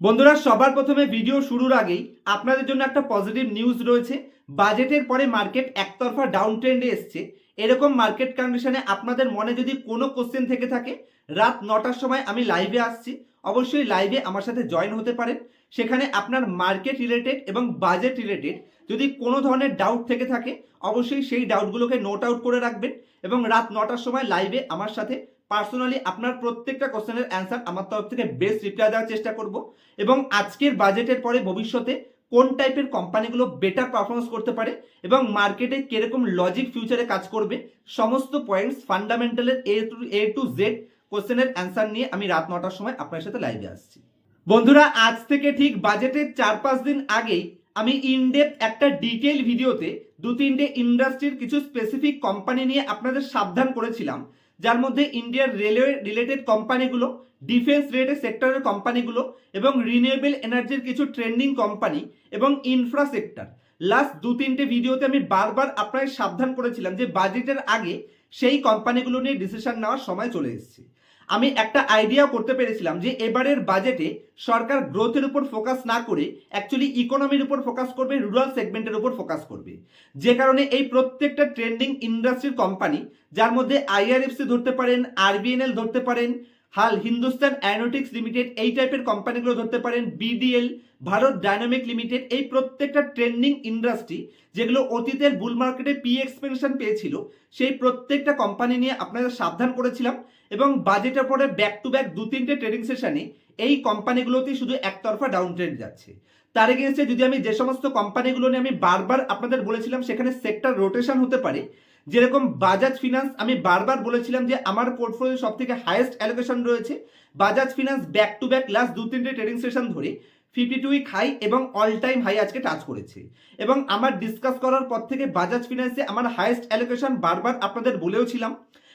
বন্ধুরা, সবার প্রথমে ভিডিও শুরুর আগেই আপনাদের জন্য একটা পজিটিভ নিউজ রয়েছে। বাজেটের পরে মার্কেট একতরফা ডাউন ট্রেন্ডে এসছে। এরকম মার্কেট কন্ডিশনে আপনাদের মনে যদি কোনো কোশ্চেন থেকে থাকে, রাত নটার সময় আমি লাইভে আসছি। অবশ্যই লাইভে আমার সাথে জয়েন হতে পারেন। সেখানে আপনার মার্কেট রিলেটেড এবং বাজেট রিলেটেড যদি কোনো ধরনের ডাউট থেকে থাকে, অবশ্যই সেই ডাউটগুলোকে নোট আউট করে রাখবেন এবং রাত নটার সময় লাইভে আমার সাথে পার্সোনালি আপনার প্রত্যেকটা কোশ্চেনের অ্যান্সার আমার তরফ থেকে বেস্ট রিপ্লাই দেওয়ার চেষ্টা করব এবং আজকের বাজেটের পরে ভবিষ্যতে কোন টাইপের কোম্পানিগুলো বেটার পারফরমেন্স করতে পারে এবং মার্কেটে কীরকম লজিক ফিউচারে কাজ করবে, সমস্ত points ফান্ডামেন্টালের A to A to Z কোশ্চেনের অ্যান্সার নিয়ে আমি রাত নটার সময় আপনার সাথে লাইভে আসছি। বন্ধুরা, আজ থেকে ঠিক বাজেটের চার পাঁচ দিন আগেই আমি ইনডেপ একটা ডিটেল ভিডিওতে দু তিনটে ইন্ডাস্ট্রির কিছু স্পেসিফিক কোম্পানি নিয়ে আপনাদের সাবধান করেছিলাম। যার মধ্যে ইন্ডিয়ার রেলওয়ে রিলেটেড কোম্পানিগুলো ডিফেন্স রিলেটেড সেক্টরের কোম্পানিগুলো এবং রিনিউয়েবল এনার্জির কিছু ট্রেন্ডিং কোম্পানি এবং ইনফ্রা সেক্টর লাস্ট দু তিনটে ভিডিওতে আমি বারবার আপনাদের সাবধান করেছিলাম যে বাজেটের আগে সেই কোম্পানিগুলো নিয়ে ডিসিশন নেওয়ার সময় চলে এসেছে। আমি একটা আইডিয়া করতে পেরেছিলাম যে এবারের বাজেটে সরকার গ্রোথের উপর ফোকাস না করে অ্যাকচুয়ালি ইকোনমির উপর ফোকাস করবে রুরাল সেগমেন্টের উপর ফোকাস করবে। যে কারণে এই প্রত্যেকটা ট্রেন্ডিং ইন্ডাস্ট্রির কোম্পানি যার মধ্যে আইআরএফসি ধরতে পারেন আরবিএনএল ধরতে পারেন হাল, হিন্দুস্তান অ্যানোটিক্স লিমিটেড, এই টাইপের কোম্পানিগুলো ধরতে পারেন, বিডিএল, ভারত ডায়নামিক লিমিটেড এই প্রত্যেকটা ট্রেন্ডিং ইন্ডাস্ট্রি যেগুলো অতীতের বুল মার্কেটে পি এক্সপেনশন পেয়েছিল, সেই প্রত্যেকটা কোম্পানি নিয়ে আপনাদের সাবধান করেছিলাম এবং বাজেটের পরে ব্যাক টু ব্যাক দু তিনটে ট্রেডিং সেশনে এই কোম্পানিগুলোতেই শুধু একতরফা ডাউন ট্রেন্ড যাচ্ছে। তার এগেনস্টে যদি আমি যে সমস্ত কোম্পানিগুলো নিয়ে আমি বারবার আপনাদের বলেছিলাম, সেখানে সেক্টর রোটেশন হতে পারে, যেরকম বাজাজ ফিনান্স আমি বারবার বলেছিলাম যে আমার পোর্টফোলিও সব থেকে হাইয়েস্ট অ্যালোকেশন রয়েছে Bajaj finance back to back last দু তিনটে ট্রেডিং সেশন ধরে ফিফটি টু উইক হাই এবং অল টাইম হাই আজকে টাচ করেছে। এবং আমার ডিসকাস করার পর থেকে বাজাজ ফিনান্সে আমার হাইয়েস্ট অ্যালোকেশন বারবার আপনাদের বলেও ছিলাম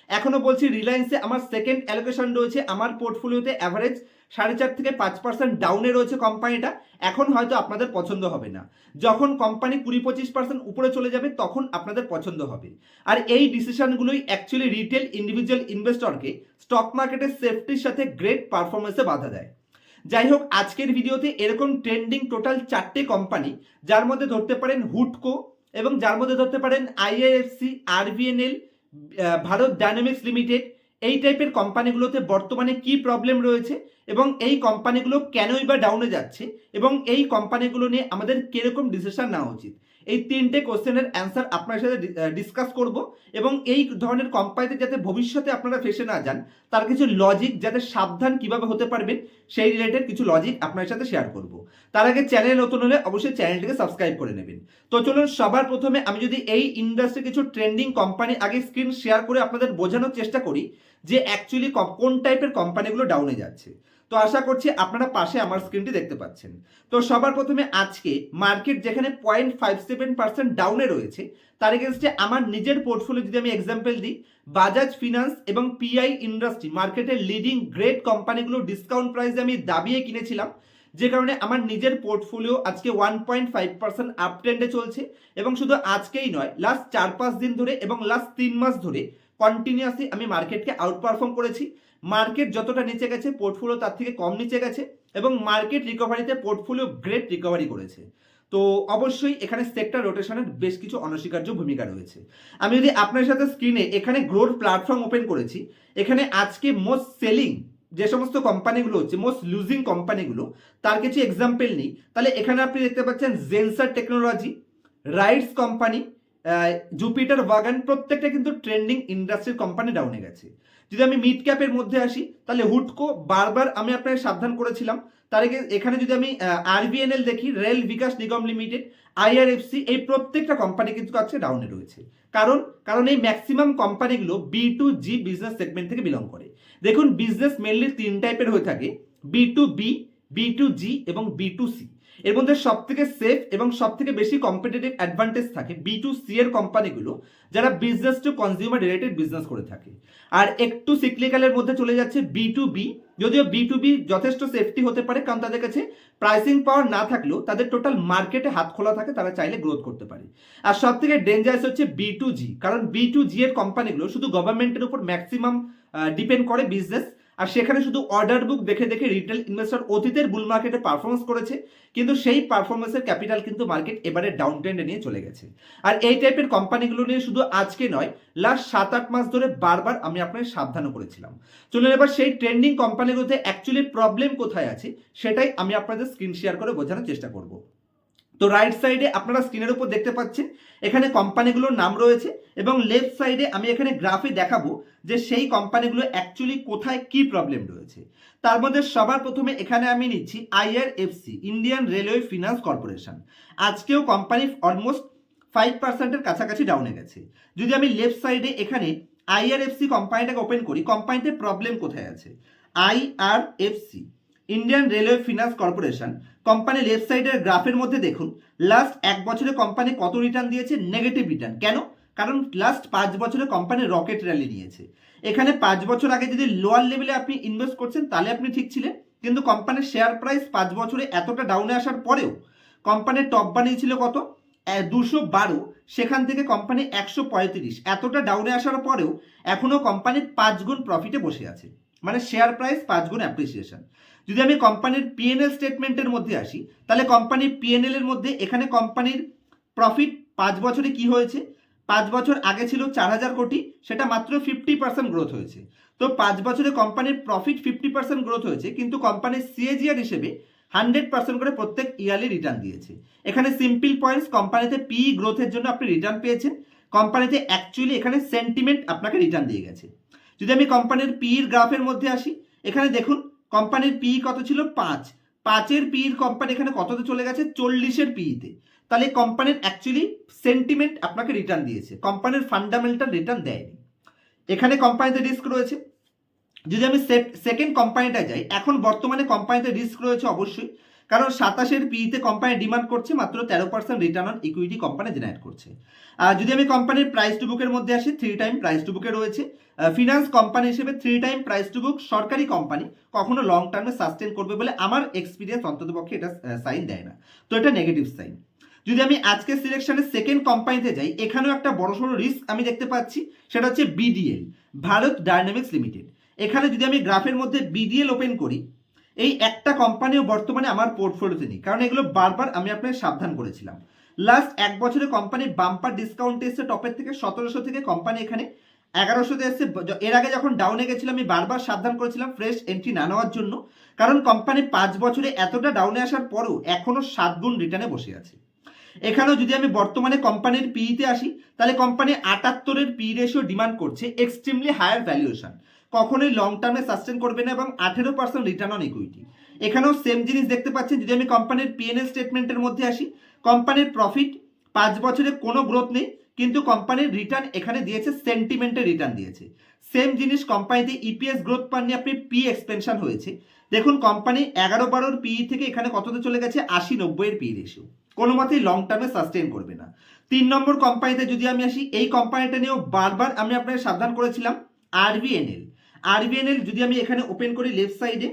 এখনও বলছি রিলায়েন্সে আমার সেকেন্ড অ্যালোকেশন রয়েছে, আমার পোর্টফোলিওতে অ্যাভারেজ সাড়ে চার থেকে পাঁচ পার্সেন্ট ডাউনে রয়েছে কোম্পানিটা এখন হয়তো আপনাদের পছন্দ হবে না। যখন কোম্পানি কুড়ি পঁচিশ পার্সেন্ট উপরে চলে যাবে, তখন আপনাদের পছন্দ হবে। আর এই ডিসিশনগুলোই অ্যাকচুয়ালি রিটেল ইন্ডিভিজুয়াল ইনভেস্টরকে স্টক মার্কেটের সেফটির সাথে গ্রেট পারফরমেন্সে বাধা দেয়। যাই হোক, আজকের ভিডিওতে এরকম ট্রেন্ডিং টোটাল চারটে কোম্পানি যার মধ্যে ধরতে পারেন হুডকো এবং যার মধ্যে ধরতে পারেন IIFC RVNL Bharat dynamics limited এই টাইপের কোম্পানিগুলোতে বর্তমানে কি প্রবলেম রয়েছে এবং এই কোম্পানিগুলো কেনই বা ডাউনে যাচ্ছে এবং এই কোম্পানিগুলো নিয়ে আমাদের কীরকম ডিসিশন নেওয়া উচিত? এই তিনটে কোশ্চেনের অ্যান্সার আপনার সাথে ডিসকাস করব এবং এই ধরনের কোম্পানিতে যাতে ভবিষ্যতে আপনারা ফেসে না যান, তার কিছু লজিক যাতে সাবধান কীভাবে হতে পারবেন, সেই রিলেটেড কিছু লজিক আপনার সাথে শেয়ার করব। তার আগে চ্যানেল নতুন হলে অবশ্যই চ্যানেলটিকে সাবস্ক্রাইব করে নেবেন। তো চলুন, সবার প্রথমে আমি যদি এই ইন্ডাস্ট্রি কিছু ট্রেন্ডিং কোম্পানি আগে স্ক্রিন শেয়ার করে আপনাদের বোঝানোর চেষ্টা করি, যে অ্যাকচুয়ালি কোন টাইপের কোম্পানিগুলো ডাউনে যাচ্ছে। তো আশা করছি আপনারা পাশে আমার স্ক্রিনটি দেখতে পাচ্ছেন। তো সবার প্রথমে আজকে মার্কেট যেখানে পয়েন্ট ফাইভ সেভেন পার্সেন্ট ডাউনে রয়েছে, তার এগেনস্টে আমার নিজের পোর্টফোলিও যদি আমি এক্সাম্পল দিই বাজাজ ফিনান্স এবং পিআই ইন্ডাস্ট্রি মার্কেটের লিডিং গ্রেট কোম্পানিগুলো ডিসকাউন্ট প্রাইসে আমি দাবিয়ে কিনেছিলাম, যে কারণে আমার নিজের পোর্টফোলিও আজকে one point five percent up ট্রেন্ডে চলছে এবং শুধু আজকেই নয় লাস্ট চার পাঁচ দিন ধরে এবং লাস্ট তিন মাস ধরে কন্টিনিউয়াসলি আমি মার্কেটকে আউট পারফর্ম করেছি। মার্কেট যতটা নিচে গেছে পোর্টফোলিও তার থেকে কম নিচে গেছে এবং মার্কেট রিকভারিতে পোর্টফোলিও গ্রেট রিকভারি করেছে। তো অবশ্যই এখানে সেক্টর রোটেশনের বেশ কিছু অনস্বীকার্য ভূমিকা রয়েছে। আমি যদি আপনার সাথে স্ক্রিনে এখানে গ্রোথ প্ল্যাটফর্ম ওপেন করেছি, এখানে আজকে মোস্ট সেলিং যে সমস্ত কোম্পানিগুলো হচ্ছে মোস্ট লুজিং কোম্পানিগুলো তার কিছু এক্সাম্পল নেই। তাহলে এখানে আপনি দেখতে পাচ্ছেন Zensar technology RITES company Jupiter wagon প্রত্যেকটা কিন্তু ট্রেন্ডিং ইন্ডাস্ট্রির কোম্পানি ডাউনে গেছে। যদি আমি মিড ক্যাপের মধ্যে আসি, তাহলে হুডকো বারবার আমি আপনাকে সাবধান করেছিলাম। তার আগে এখানে যদি আমি আরবিএনএল দেখি, rail Vikas Nigam limited IRFC এই প্রত্যেকটা কোম্পানি কিন্তু আজকে ডাউনে রয়েছে। কারণ কারণ এই ম্যাক্সিমাম কোম্পানিগুলো B to G business segment থেকে বিলং করে। দেখুন বিজনেস মেনলি তিন টাইপের হয়ে থাকে B to B B to G এবং বি টু সি এর মধ্যে সব থেকে সেফ এবং সব থেকে বেশি কম্পিটিটিভ অ্যাডভান্টেজ থাকে বি টু সি এর কোম্পানিগুলো যারা business to consumer related business করে থাকে। আর একটু সিক্লিক্যালের মধ্যে চলে যাচ্ছে বি টু বি যদিও বি টু বি যথেষ্ট সেফটি হতে পারে, কারণ তাদের কাছে প্রাইসিং পাওয়ার না থাকলেও তাদের টোটাল মার্কেটে হাত খোলা থাকে, তারা চাইলে গ্রোথ করতে পারে। আর সব থেকে ডেঞ্জারাস হচ্ছে বি টু জি কারণ বি টু জি এর কোম্পানিগুলো শুধু গভর্নমেন্টের উপর ম্যাক্সিমাম ডিপেন্ড করে বিজনেস আর সেখানে শুধু অর্ডার বুক দেখে দেখে রিটেল ইনভেস্টর অতীতের বুল মার্কেটে পারফরমেন্স করেছে, কিন্তু সেই পারফরমেন্সের ক্যাপিটাল কিন্তু মার্কেট এবারে ডাউন ট্রেন্ডে নিয়ে চলে গেছে। আর এই টাইপের কোম্পানিগুলো নিয়ে শুধু আজকে নয় লাস্ট সাত আট মাস ধরে বারবার আমি আপনাকে সাবধানও করেছিলাম। চলুন এবার সেই ট্রেন্ডিং কোম্পানিগুলোতে অ্যাকচুয়ালি প্রবলেম কোথায় আছে, সেটাই আমি আপনাদের স্ক্রিন শেয়ার করে বোঝানোর চেষ্টা করব। তো রাইট সাইডে আপনারা স্ক্রিনের উপর দেখতে পাচ্ছেন, এখানে কোম্পানিগুলোর নাম রয়েছে এবং লেফট সাইডে আমি এখানে গ্রাফে দেখাবো যে সেই কোম্পানিগুলো অ্যাকচুয়ালি কোথায় কি প্রবলেম রয়েছে। তার মধ্যে সবার প্রথমে এখানে আমি নিচ্ছি IRFC Indian railway finance corporation আজকেও কোম্পানি অলমোস্ট ফাইভ পার্সেন্টের কাছাকাছি ডাউনে গেছে। যদি আমি লেফট সাইডে এখানে আইআরএফসি কোম্পানিটাকে ওপেন করি কোম্পানিতে প্রবলেম কোথায় আছে? IRFC Indian railway finance corporation company left সাইডের গ্রাফের মধ্যে দেখুন লাস্ট এক বছরে কোম্পানি কত রিটার্ন দিয়েছে? নেগেটিভ রিটার্ন কেন? কারণ লাস্ট পাঁচ বছরে কোম্পানি রকেট র্যালি নিয়েছে। এখানে পাঁচ বছর আগে যদি লোয়ার লেভেলে আপনি ইনভেস্ট করছেন, তাহলে আপনি ঠিক ছিলেন। কিন্তু কোম্পানির শেয়ার প্রাইস পাঁচ বছরে এতটা ডাউনে আসার পরেও কোম্পানির টপ বানিয়েছিল কত? দুশো বারো। সেখান থেকে কোম্পানি একশো পঁয়ত্রিশ। এতটা ডাউনে আসার পরেও এখনও কোম্পানির পাঁচ গুণ প্রফিটে বসে আছে। মানে শেয়ার প্রাইস পাঁচ গুণ অ্যাপ্রিসিয়েশন যদি আমি কোম্পানির পিএনএল স্টেটমেন্টের মধ্যে আসি, তাহলে কোম্পানির পিএনএল এর মধ্যে এখানে কোম্পানির প্রফিট পাঁচ বছরে কি হয়েছে? পাঁচ বছর আগে ছিল চার হাজার কোটি, সেটা মাত্র ফিফটি পার্সেন্ট গ্রোথ হয়েছে। তো পাঁচ বছরে কোম্পানির প্রফিট ফিফটি পার্সেন্ট গ্রোথ হয়েছে, কিন্তু কোম্পানির সিএজিআর হিসেবে হান্ড্রেড পার্সেন্ট করে প্রত্যেক ইয়ারলি রিটার্ন দিয়েছে। এখানে সিম্পল পয়েন্টস কোম্পানিতে পি গ্রোথের জন্য আপনি রিটার্ন পেয়েছেন, কোম্পানিতে অ্যাকচুয়ালি এখানে সেন্টিমেন্ট আপনাকে রিটার্ন দিয়ে গেছে। যদি আমি কোম্পানির পির গ্রাফের মধ্যে আসি, এখানে দেখুন কোম্পানির পি কত ছিল? পাঁচ। পাঁচের পির কোম্পানি এখানে কততে চলে গেছে? চল্লিশের পিতে তাহলে কোম্পানির অ্যাকচুয়ালি সেন্টিমেন্ট আপনাকে রিটার্ন দিয়েছে। কোম্পানির ফান্ডামেন্টাল রিটার্ন দেয়নি। এখানে কোম্পানিতে রিস্ক রয়েছে। যদি আমি সেকেন্ড কোম্পানিটা যাই, এখন বর্তমানে কোম্পানিতে রিস্ক রয়েছে অবশ্যই। কারণ সাতাশের পিতে কোম্পানি ডিমান্ড করছে মাত্র তেরো percent return on equity company generate করছে। আর যদি আমি কোম্পানির প্রাইস টু বুকের মধ্যে আসি থ্রি টাইম প্রাইস টু বুকে রয়েছে। ফিনান্স কোম্পানি হিসেবে three time price to book সরকারি কোম্পানি কখনো লং টার্মে সাস্টেন করবে বলে আমার এক্সপিরিয়েন্স অন্তত পক্ষে এটা সাইন দেয় না। তো এটা নেগেটিভ সাইন যদি আমি আজকে সিলেকশনের সেকেন্ড কোম্পানিতে যাই, এখানেও একটা বড় সড়ো রিস্ক আমি দেখতে পাচ্ছি, সেটা হচ্ছে বিডিএল ভারত ডায়নামিক্স লিমিটেড এখানে যদি আমি গ্রাফের মধ্যে বিডিএল ওপেন করি এই একটা কোম্পানিও বর্তমানে আমার পোর্টফোলিওতে নেই। কারণ এগুলো বারবার আমি আপনাকে সাবধান করেছিলাম। লাস্ট এক বছরে কোম্পানি বাম্পার ডিসকাউন্ট এসছে টপের থেকে সতেরোশো থেকে কোম্পানি এখানে। এগারোশোতে এসছে এর আগে যখন ডাউনে গেছিলাম, আমি বারবার সাবধান করেছিলাম ফ্রেশ এন্ট্রি না নেওয়ার জন্য। কারণ কোম্পানি পাঁচ বছরে এতটা ডাউনে আসার পরও এখনও সাত গুণ রিটার্নে বসে আছে। এখানেও যদি আমি বর্তমানে কোম্পানির পিইতে আসি, তাহলে কোম্পানি আটাত্তরের পি রেশিও ডিমান্ড করছে এক্সট্রিমলি হায়ার ভ্যালুয়েশন কখনোই লং টার্মে সাস্টেন করবে না এবং আঠেরো পার্সেন্ট রিটার্ন অন ইকুইটি এখানেও সেম জিনিস দেখতে পাচ্ছেন, যদি আমি কোম্পানির পিএনএল স্টেটমেন্টের মধ্যে আসি কোম্পানির প্রফিট পাঁচ বছরে কোনো গ্রোথ নেই, কিন্তু কোম্পানির রিটার্ন এখানে দিয়েছে সেন্টিমেন্টের রিটার্ন দিয়েছে। সেম জিনিস কোম্পানিতে ইপিএস গ্রোথ পাননি, আপনি পি এক্সপেনশন হয়েছে। দেখুন কোম্পানি এগারো বারোর পিই থেকে এখানে কততে চলে গেছে? আশি নব্বইয়ের পি রেশিও কোনো মতেই লং টার্মে সাস্টেন করবে না। তিন নম্বর কোম্পানিতে যদি আমি আসি, এই কোম্পানিটা নিয়েও বারবার আমি আপনাকে সাবধান করেছিলাম আরবিএনএল আরবিএনএল যদি আমি এখানে ওপেন করি লেফট সাইডে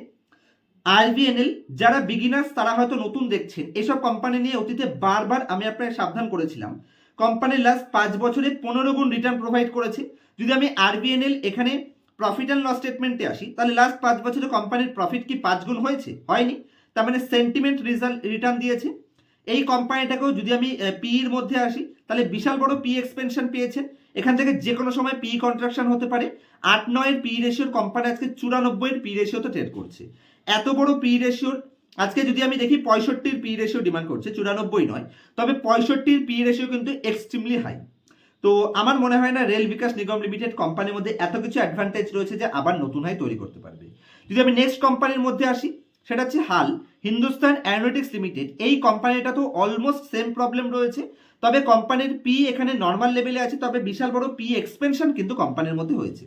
আরবিএনএল যারা বিগিনার্স তারা হয়তো নতুন দেখছেন। এসব কোম্পানি নিয়ে অতীতে বারবার আমি আপনাকে সাবধান করেছিলাম। কোম্পানির লাস্ট পাঁচ বছরে পনেরো গুণ রিটার্ন প্রোভাইড করেছে। যদি আমি আরবিএনএল এখানে প্রফিট অ্যান্ড লস স্টেটমেন্টে আসি, তাহলে লাস্ট পাঁচ বছরে কোম্পানির প্রফিট কি পাঁচ গুণ হয়েছে? হয়নি। তার মানে সেন্টিমেন্ট রিজাল্ট রিটার্ন দিয়েছে। এই কোম্পানিটাকেও যদি আমি পিইর মধ্যে আসি, তাহলে বিশাল বড় পি এক্সপেনশন পেয়েছে। এখান থেকে যে কোনো সময় পি কন্ট্রাকশন হতে পারে। আট নয়ের পি রেশিওর কোম্পানি আজকে চুরানব্বইয়ের পি রেশিওতে ট্রেড করছে। এত বড় পি রেশিওর আজকে যদি আমি দেখি পঁয়ষট্টির পি রেশিও ডিমান্ড করছে, চুরানব্বই নয়, তবে পঁয়ষট্টির পি রেশিও কিন্তু এক্সট্রিমলি হাই তো আমার মনে হয় না রেল বিকাশ নিগম লিমিটেড কোম্পানির মধ্যে এত কিছু অ্যাডভান্টেজ রয়েছে যে আবার নতুন হয় তৈরি করতে পারবে। যদি আমি নেক্সট কোম্পানির মধ্যে আসি, সেটা হচ্ছে হাল। হিন্দুস্তান অ্যারোনটিক্স লিমিটেড এই কোম্পানিটা তো অলমোস্ট সেম প্রবলেম রয়েছে। তবে কোম্পানির পি এখানে নর্মাল লেভেলে আছে, তবে বিশাল বড় পি এক্সপেনশন কিন্তু কোম্পানির মধ্যে হয়েছে।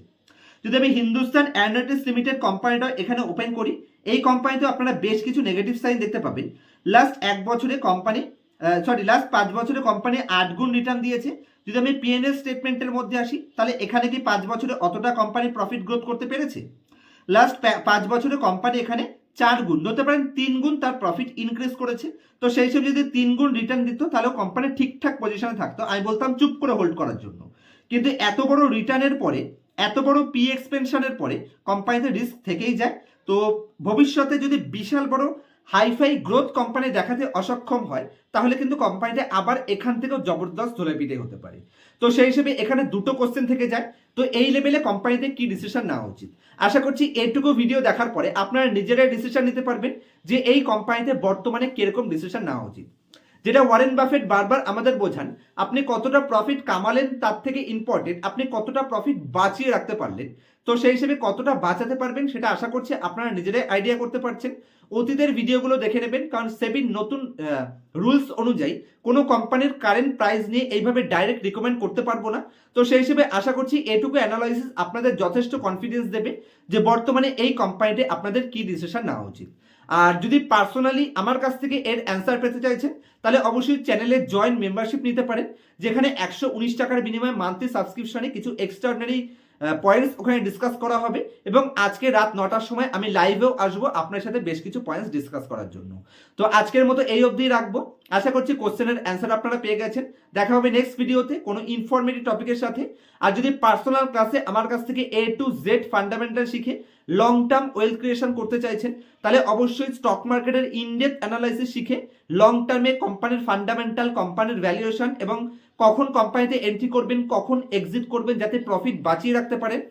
যদি আমি হিন্দুস্তান অ্যারোনটিক্স লিমিটেড কোম্পানিটা এখানে ওপেন করি, এই কোম্পানিতে আপনারা বেশ কিছু নেগেটিভ সাইন দেখতে পাবেন। লাস্ট এক বছরে কোম্পানি সরি লাস্ট পাঁচ বছরে কোম্পানি আট গুণ রিটার্ন দিয়েছে। যদি আমি পিএনএল স্টেটমেন্টের মধ্যে আসি, তাহলে এখানে কি পাঁচ বছরে অতটা কোম্পানি প্রফিট গ্রোথ করতে পেরেছে? লাস্ট পাঁচ বছরে কোম্পানি এখানে চার গুণ, ধরতে পারেন তিন গুণ তার প্রফিট ইনক্রিজ করেছে। তো সেই হিসেবে যদি তিন গুণ রিটার্ন দিত, তাহলে কোম্পানি ঠিকঠাক পজিশনে থাকতো। আমি বলতাম চুপ করে হোল্ড করার জন্য। কিন্তু এত বড় রিটার্নের পরে এত বড় পি এক্সপেনশনের পরে কোম্পানিতে রিস্ক থেকেই যায়। তো ভবিষ্যতে যদি বিশাল বড় হাইফাই গ্রোথ কোম্পানি দেখাতে অসক্ষম হয়, তাহলে কিন্তু কোম্পানিটা আবার এখান থেকেও জবরদস্ত ধরে হতে পারে। তো সেই হিসেবে এখানে দুটো কোশ্চেন থেকে যায়। তো এই লেভেলে কোম্পানিতে কি ডিসিশন নেওয়া উচিত? আশা করছি এটুকু ভিডিও দেখার পরে আপনারা নিজেরাই ডিসিশন নিতে পারবেন যে এই কোম্পানিতে বর্তমানে কীরকম ডিসিশন নেওয়া উচিত। যেটা ওয়ারেন বাফেট বারবার আমাদের বোঝান, আপনি কতটা প্রফিট কামালেন তার থেকে ইম্পর্টেন্ট আপনি কতটা প্রফিট বাঁচিয়ে রাখতে পারলেন। তো সেই হিসেবে কতটা বাঁচাতে পারবেন সেটা আশা করছি আপনারা নিজেরাই আইডিয়া করতে পারছেন। অতীতের ভিডিওগুলো দেখে নেবেন, কারণ সেবির নতুন রুলস অনুযায়ী কোনো কোম্পানির কারেন্ট প্রাইস নিয়ে এইভাবে ডাইরেক্ট রিকমেন্ড করতে পারব না। তো সেই হিসেবে আশা করছি এটুকু অ্যানালাইসিস আপনাদের যথেষ্ট কনফিডেন্স দেবে যে বর্তমানে এই কোম্পানিতে আপনাদের কি ডিসিশন নেওয়া উচিত। আর যদি পার্সোনালি আমার কাছ থেকে এর অ্যান্সার পেতে চাইছেন, তাহলে অবশ্যই চ্যানেলে জয়েন্ট মেম্বারশিপ নিতে পারেন, যেখানে একশো উনিশ টাকার বিনিময়ে মান্থলি সাবস্ক্রিপশনে কিছু এক্সট্রাঅর্ডিনারি পয়েন্টস ওখানে ডিসকাস করা হবে এবং আজকে রাত নটার সময় আমি লাইভেও আসব আপনার সাথে বেশ কিছু পয়েন্টস ডিসকাস করার জন্য। তো আজকের মতো এই অবধি রাখব। আশা করছি কোশ্চেনের অ্যান্সার আপনারা পেয়ে গেছেন। দেখা হবে নেক্সট ভিডিওতে কোনো ইনফরমেটিভ টপিকের সাথে। আর যদি পার্সোনাল ক্লাসে আমার কাছ থেকে এ টু জেড ফান্ডামেন্টাল শিখে লং টার্ম ওয়েলথ ক্রিয়েশন করতে চাইছেন, তাহলে অবশ্যই স্টক মার্কেটের ইনডেপ অ্যানালাইসিস শিখে লং টার্মে কোম্পানির ফান্ডামেন্টাল কোম্পানির ভ্যালুয়েশন এবং কখন কোম্পানিতে এন্ট্রি করবেন, কখন এক্সিট করবেন যাতে প্রফিট বাঁচিয়ে রাখতে পারেন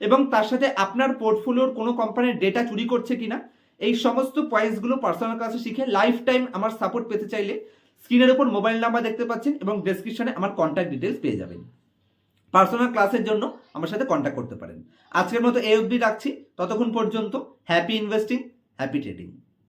এবং তার সাথে আপনার পোর্টফোলিওর কোনো কোম্পানির ডেটা চুরি করছে কিনা, এই সমস্ত পয়েন্টসগুলো পার্সোনাল ক্লাসে শিখে লাইফ টাইম আমার সাপোর্ট পেতে চাইলে স্ক্রিনের উপর মোবাইল নাম্বার দেখতে পাচ্ছেন এবং ডেসক্রিপশনে আমার কন্ট্যাক্ট ডিটেলস পেয়ে যাবেন। পার্সোনাল ক্লাসের জন্য আমার সাথে কন্ট্যাক্ট করতে পারেন। আজকের মতো এই অবধি রাখছি। ততক্ষণ পর্যন্ত হ্যাপি ইনভেস্টিং হ্যাপি ট্রেডিং